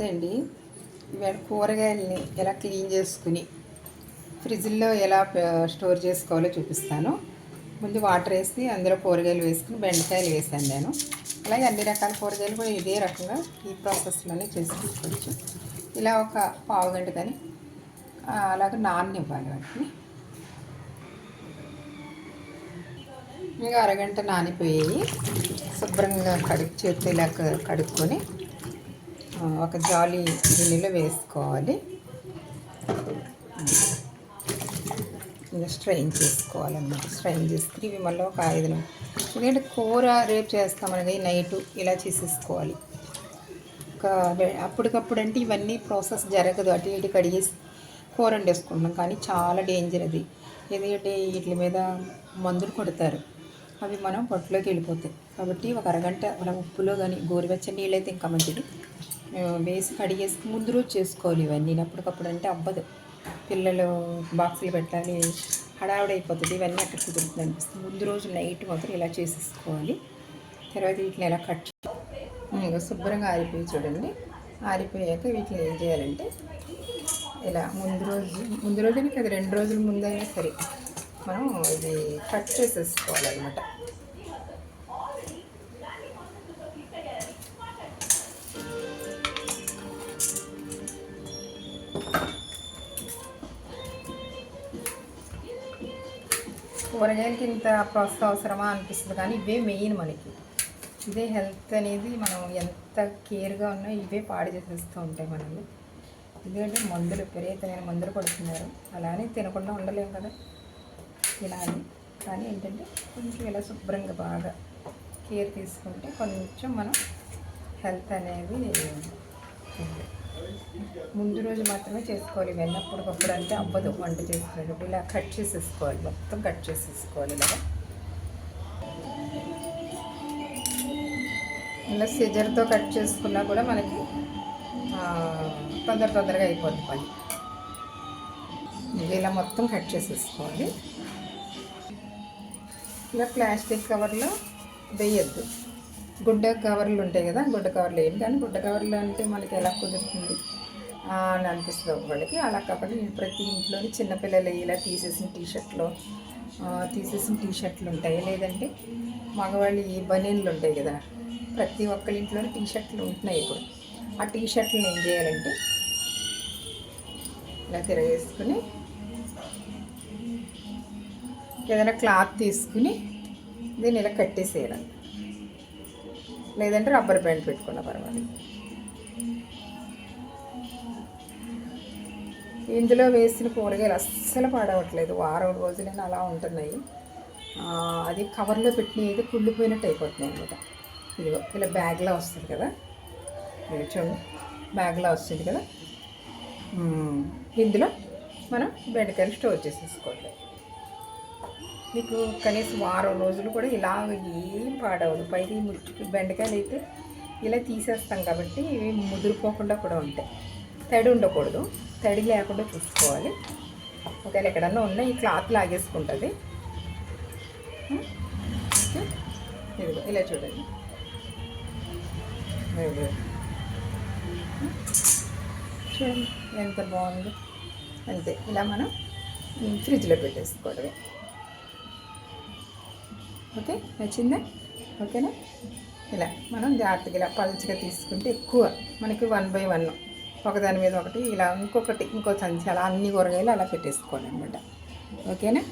నమస్తే అండి. ఇవాళ కూరగాయలని ఎలా క్లీన్ చేసుకుని ఫ్రిడ్జ్లో ఎలా స్టోర్ చేసుకోవాలో చూపిస్తాను. ముందు వాటర్ వేసి అందులో కూరగాయలు వేసుకుని బెండకాయలు వేసాను నేను. అలాగే అన్ని రకాల కూరగాయలు కూడా ఇదే రకంగా ఈ ప్రాసెస్లోనే చేసుకోవచ్చు ఇలా ఒక పావు గంట కానీ అలాగే నాననివ్వాలి వాటిని. ఇంకా అరగంట నానిపోయాయి. శుభ్రంగా కడుగు చేతితో ఇలా కడుక్కొని ఒక జాలి గిన్నెలో వేసుకోవాలి. ఇలా స్ట్రైన్ చేసుకోవాలన్నమాట. స్ట్రైన్ చేసుకుని ఇవి మళ్ళీ ఒక ఐదు ఎందుకంటే కూర రేపు చేస్తామనేది నైట్ ఇలా చేసేసుకోవాలి. ఒక అప్పటికప్పుడు అంటే ఇవన్నీ ప్రాసెస్ జరగదు. అటు ఇటు కడిగేసి కూర వండేసుకుంటాం కానీ చాలా డేంజర్ అది. ఎందుకంటే వీటి మీద మందులు కొడతారు. అవి మనం పొట్టులోకి వెళ్ళిపోతాయి. కాబట్టి ఒక అరగంట మనం ఉప్పులో కానీ గోరువెచ్చని నీళ్ళు అయితే ఇంకా మంచిది. వేసి కడిగేసి ముందు రోజు చేసుకోవాలి ఇవన్నీ. అప్పటికప్పుడు అంటే అవ్వదు. పిల్లలు బాక్సులు పెట్టాలి హడావిడి అయిపోతుంది ఇవన్నీ అక్కడ కుదురుతుంది అనిపిస్తుంది. ముందు రోజు నైట్ మాత్రం ఇలా చేసేసుకోవాలి. తర్వాత వీటిని ఎలా కట్ ఇంకా శుభ్రంగా ఆరిపోయి చూడండి. ఆరిపోయాక వీటిని ఏం చేయాలంటే ఇలా ముందు రోజు ముందు రోజునే కదా రెండు రోజుల ముందైనా సరే మనం ఇది కట్ చేసేసుకోవాలన్నమాట. కూరగాయలకి ఇంత ప్రాసెస్ అవసరమా అనిపిస్తుంది కానీ ఇవే మెయిన్ మనకి. ఇదే హెల్త్ అనేది మనం ఎంత కేర్గా ఉన్నా ఇవే పాడు చేసేస్తూ ఉంటాయి మనల్ని. ఎందుకంటే మందులు విపరీతమైన మందులు పడుతున్నారు అలానే తినకుండా ఉండలేము కదా. ఇలా అని కానీ ఏంటంటే కొంచెం ఇలా శుభ్రంగా బాగా కేర్ తీసుకుంటే కొంచెం మనం హెల్త్ అనేది ఉంది. ముందు రోజు మాత్రమే చేసుకోవాలి. వెళ్ళినప్పుడు ఒకప్పుడు అంటే అవ్వదు. వంట చేసుకునేటప్పుడు ఇలా కట్ చేసేసుకోవాలి. మొత్తం కట్ చేసేసుకోవాలి ఇలా. ఇలా సిజర్తో కట్ చేసుకున్నా కూడా మనకి తొందర తొందరగా అయిపోద్ది పని. ఇలా మొత్తం కట్ చేసేసుకోవాలి. ఇలా ప్లాస్టిక్ కవర్లో వేయద్దు. గుడ్డ కవర్లు ఉంటాయి కదా గుడ్డ కవర్లు ఏంటి కానీ గుడ్డ కవర్లు అంటే మనకి ఎలా కుదురుతుంది? అని అనిపిస్తుంది ఒకళ్ళకి. అలా కాబట్టి నేను ప్రతి ఇంట్లోని చిన్నపిల్లలు ఇలా తీసేసిన టీషర్ట్లు తీసేసిన టీషర్ట్లు ఉంటాయి? లేదంటే మగవాళ్ళు ఈ బనీన్లు ఉంటాయి కదా ప్రతి ఒక్కరి ఇంట్లోనే టీషర్ట్లు ఉంటున్నాయి ఇప్పుడు. ఆ టీషర్ట్లు ఏం చేయాలంటే ఇలా తిరగేసుకుని ఏదైనా క్లాత్ తీసుకుని దీన్ని ఇలా కట్టేసేయాలి. లేదంటే రబ్బర్ బ్యాండ్ పెట్టుకున్న పర్వాలేదు. ఇందులో వేసిన కూరగాయలు అస్సలు పాడవట్లేదు. వారం రోజులైనా అలా ఉంటున్నాయి. అది కవర్లో పెట్టిన కుళ్ళిపోయినట్టు అయిపోతున్నాయి అనమాట. ఇదిగో ఇలా బ్యాగ్లో వస్తుంది కదా? చూడండి బ్యాగ్లో వస్తుంది కదా? ఇందులో మనం బెండకాయలు స్టోర్ చేసేసుకోవాలి. మీకు కనీసం వారం రోజులు కూడా ఇలా ఏం పాడవదు. పైకి ముట్టుకు బెండకాయలు అయితే ఇలా తీసేస్తాం కాబట్టి ఇవి ముదిరిపోకుండా కూడా ఉంటాయి. తడి ఉండకూడదు. తడి లేకుండా చూసుకోవాలి. ఒకవేళ ఎక్కడన్నా ఉన్నా ఈ క్లాత్ లాగేసుకుంటుంది. ఇదిగో ఇలా చూడండి. చూడండి ఎంత బాగుందో. అంతే ఇలా మనం ఫ్రిడ్జ్లో పెట్టేసుకోవడమే. ఓకే? నచ్చిందా? ఓకేనా? ఇలా మనం జాగ్రత్తగా ఇలా పలుచగా తీసుకుంటే ఎక్కువ మనకి వన్ బై వన్ ఒకదాని మీద ఒకటి ఇలా ఇంకొకటి ఇంకో సంచి అలా అన్ని కూరగాయలు అలా పెట్టేసుకోవాలి అనమాట ఓకేనా?